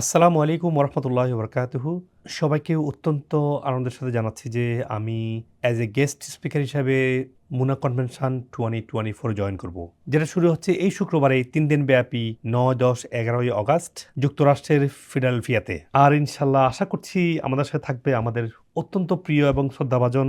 আসসালামু আলাইকুম ওরহমতুল্লাহ বরকাতুহু সবাইকে অত্যন্ত আনন্দের সাথে জানাচ্ছি যে আমি অ্যাজ এ গেস্ট স্পিকার হিসাবে MUNA convention twenty twenty four join করব। যেটা শুরু হচ্ছে এই শুক্রবারে, তিন দিন ব্যাপী নয়, দশ, এগারোই অগাস্ট যুক্তরাষ্ট্রের ফিলাডেলফিয়াতে। আর ইনশাল্লাহ আশা করছি আমাদের সাথে থাকবে আমাদের অত্যন্ত প্রিয় এবং শ্রদ্ধাভাজন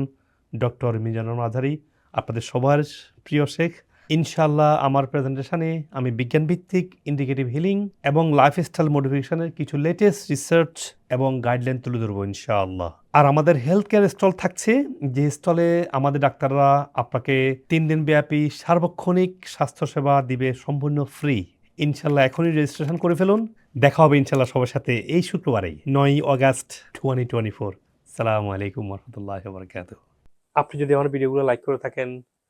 ডক্টর মিজানুর আজহারি আপনাদের সবার প্রিয় শেখ। ইনশাল্লাহ আমার প্রেজেন্টেশনে আমি বিজ্ঞানভিত্তিক, ইন্ডিকেটিভ হিলিং এবং লাইফস্টাইল মডিফিকেশনের কিছু লেটেস্ট রিসার্চ এবং গাইডলাইন তুলে ধরবো ইনশাআল্লাহ। আর আমাদের হেলথ কেয়ার স্টল থাকছে, যে স্টলে আমাদের ডাক্তাররা আপনাকে তিন দিন ব্যাপী সার্বক্ষণিক স্বাস্থ্যসেবা দিবে সম্পূর্ণ ফ্রি। ইনশাল্লাহ এখনই রেজিস্ট্রেশন করে ফেলুন। দেখা হবে ইনশাল্লাহ সবার সাথে এই শুক্রবারেই নয় অগাস্ট টোয়েন্টি টোয়েন্টি ফোর সালামু আলাইকুম রহমতুল্লাহ আপনি যদি আমার ভিডিওগুলো লাইক করে থাকেন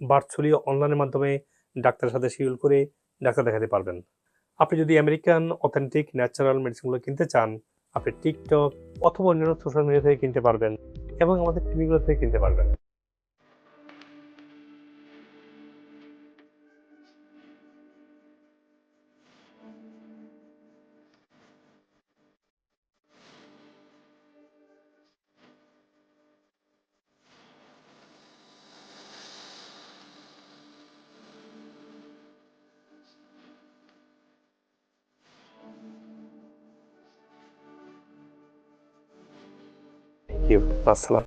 ভার্চুয়ালি অনলাইনের মাধ্যমে ডাক্তারের সাথে শিডিউল করে ডাক্তার দেখাতে পারবেন। আপনি যদি আমেরিকান অথেন্টিক ন্যাচারাল মেডিসিনগুলো কিনতে চান, আপনি টিকটক অথবা অন্যান্য সোশ্যাল মিডিয়া থেকে কিনতে পারবেন এবং আমাদের টিভিগুলো থেকে কিনতে পারবেন। Nasıl?